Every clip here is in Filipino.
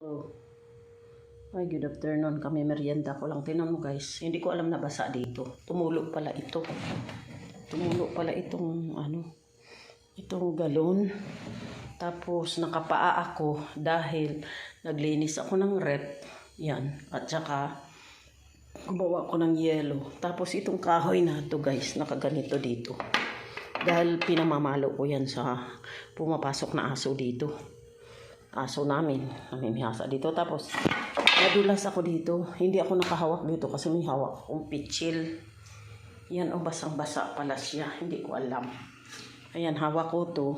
Oh. Ay, good afternoon. Kami merienda ko lang. Tinan mo guys, hindi ko alam na basa dito. Tumulo pala ito. Tumulo pala itong ano, itong galon. Tapos nakapaa ako dahil naglinis ako ng rep. Yan. At saka gumawa ko ng yelo. Tapos itong kahoy na to guys, nakaganito dito. Dahil pinamamalo ko yan sa pumapasok na aso dito aso namin, namimihasa dito. Tapos, nadulas ako dito. Hindi ako nakahawak dito kasi may hawak akong pitchil. Yan, o basang-basa pala siya. Hindi ko alam. Ayan, hawak ko to.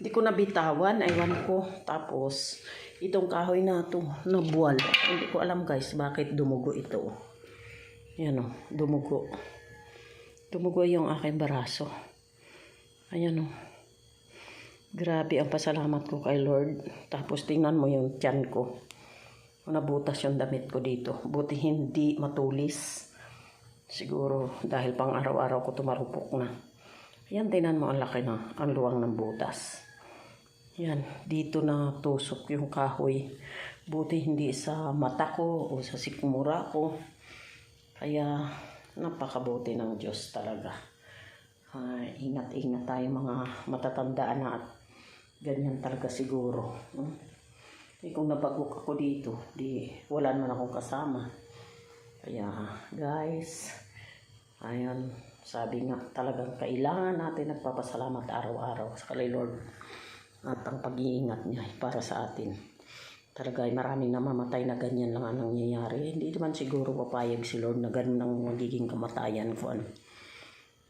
Hindi ko nabitawan, aywan ko. Tapos, itong kahoy na to, nabuwal. Hindi ko alam guys, bakit dumugo ito. Yan o, dumugo. Dumugo yung aking baraso. Ayan o. Grabe ang pasalamat ko kay Lord. Tapos tingnan mo yung tiyan ko. Nabutas yung damit ko dito. Buti hindi matulis. Siguro dahil pang araw-araw ko tumarupok na. Yan, tingnan mo ang laki na. Ang luwang ng butas. Yan, dito na tusok yung kahoy. Buti hindi sa mata ko o sa sikmura ko. Kaya napakabuti ng Diyos talaga. Ay, ingat-ingat tayo mga matatandaan na ganyan talaga siguro. Hmm? Eh, kung nabagok ako dito, di wala naman akong kasama. Kaya guys, ayan, sabi nga talagang kailangan natin nagpapasalamat araw-araw sa kay Lord at ang pag-iingat niya para sa atin. Talaga ay maraming namamatay na ganyan lang ang nangyayari. Hindi naman siguro papayag si Lord na ganun ang magiging kamatayan ko ano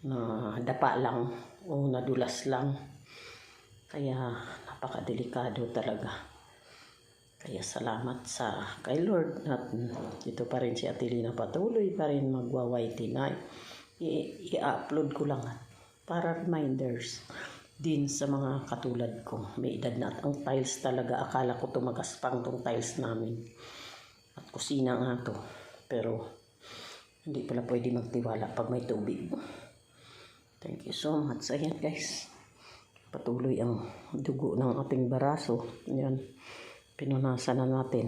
na dapa lang o nadulas lang. Kaya napakadelikado talaga. Kaya salamat sa kay Lord at ito pa rin si Atilina patuloy pa rin magwa-white na i-upload ko lang para reminders din sa mga katulad ko. May edad na at ang tiles talaga akala ko tumagaspang tong tiles namin. At kusina nga to. Pero hindi pala pwede magtiwala pag may tubig. Thank you so much. Ayan guys. Patuloy ang dugo ng ating baraso. Ayan. Pinunasan na natin.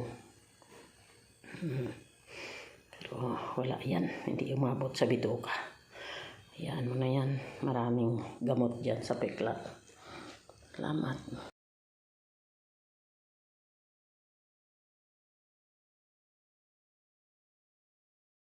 Pero wala yan. Hindi umabot sa bituka. Ayan mo na yan. Maraming gamot dyan sa peklat. Salamat.